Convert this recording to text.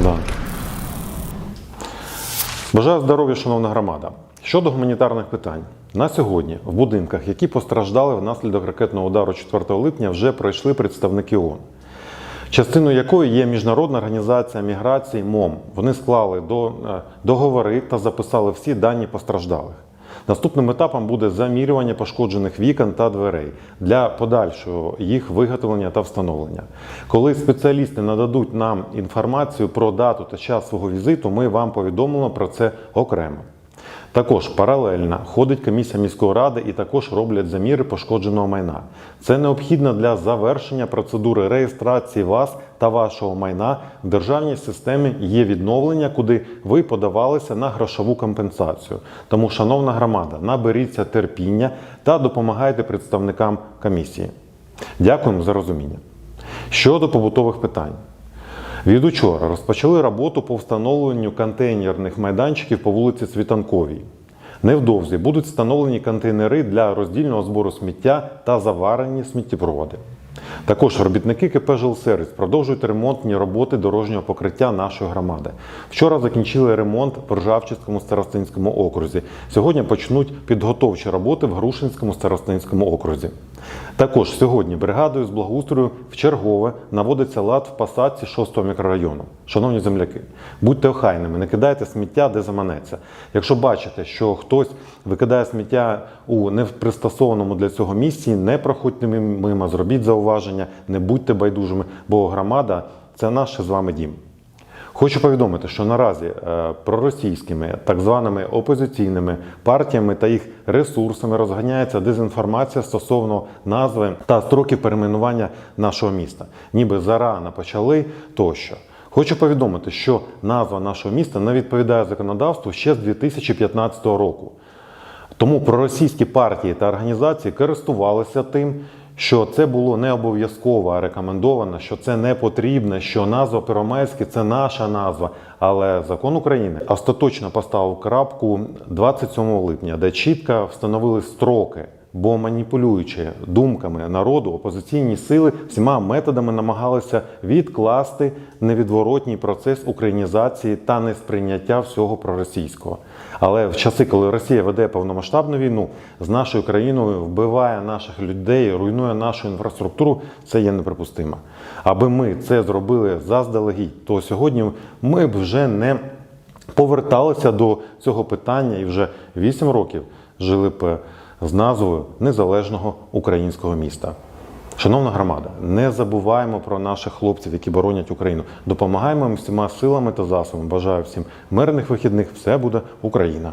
Да. Бажаю здоров'я, шановна громада. Щодо гуманітарних питань, на сьогодні в будинках, які постраждали внаслідок ракетного удару 4 липня, вже пройшли представники ООН, частиною якої є Міжнародна організація міграції МОМ. Вони склали е, договори та записали всі дані постраждалих. Наступним етапом буде замірювання пошкоджених вікон та дверей для подальшого їх виготовлення та встановлення. Коли спеціалісти нададуть нам інформацію про дату та час свого візиту, ми вам повідомимо про це окремо. Також паралельно ходить комісія міської ради і також роблять заміри пошкодженого майна. Це необхідно для завершення процедури реєстрації вас та вашого майна в державній системі є відновлення, куди ви подавалися на грошову компенсацію. Тому, шановна громада, наберіться терпіння та допомагайте представникам комісії. Дякуємо за розуміння. Щодо побутових питань. Від учора розпочали роботу по встановленню контейнерних майданчиків по вулиці Світанковій. Невдовзі будуть встановлені контейнери для роздільного збору сміття та заварені сміттєпроводи. Також робітники КП «Жилсервіс» продовжують ремонтні роботи дорожнього покриття нашої громади. Вчора закінчили ремонт в Ржавчинському старостинському окрузі. Сьогодні почнуть підготовчі роботи в Грушинському старостинському окрузі. Також сьогодні бригадою з благоустрою в чергове наводиться лад в посадці 6 мікрорайону. Шановні земляки, будьте охайними, не кидайте сміття, де заманеться. Якщо бачите, що хтось викидає сміття у непристосованому для цього місці, не проходьте мимо, зробіть зауваження, не будьте байдужими, бо громада це наш з вами дім. Хочу повідомити, що наразі е, проросійськими так званими опозиційними партіями та їх ресурсами розганяється дезінформація стосовно назви та строків перейменування нашого міста. Ніби зарано почали тощо. Хочу повідомити, що назва нашого міста не відповідає законодавству ще з 2015 року. Тому проросійські партії та організації користувалися тим, що це було не обов'язково, рекомендовано, що це не потрібно, що назва Первомайське це наша назва. Але закон України остаточно поставив крапку 27 липня, де чітко встановили строки. Бо маніпулюючи думками народу, опозиційні сили всіма методами намагалися відкласти невідворотній процес українізації та несприйняття всього проросійського. Але в часи, коли Росія веде повномасштабну війну з нашою країною, вбиває наших людей, руйнує нашу інфраструктуру, це є неприпустимо. Аби ми це зробили заздалегідь, то сьогодні ми б вже не поверталися до цього питання і вже 8 років жили б з назвою незалежного українського міста. Шановна громада, не забуваємо про наших хлопців, які боронять Україну. Допомагаємо їм всіма силами та засобами. Бажаю всім мирних вихідних. Все буде Україна!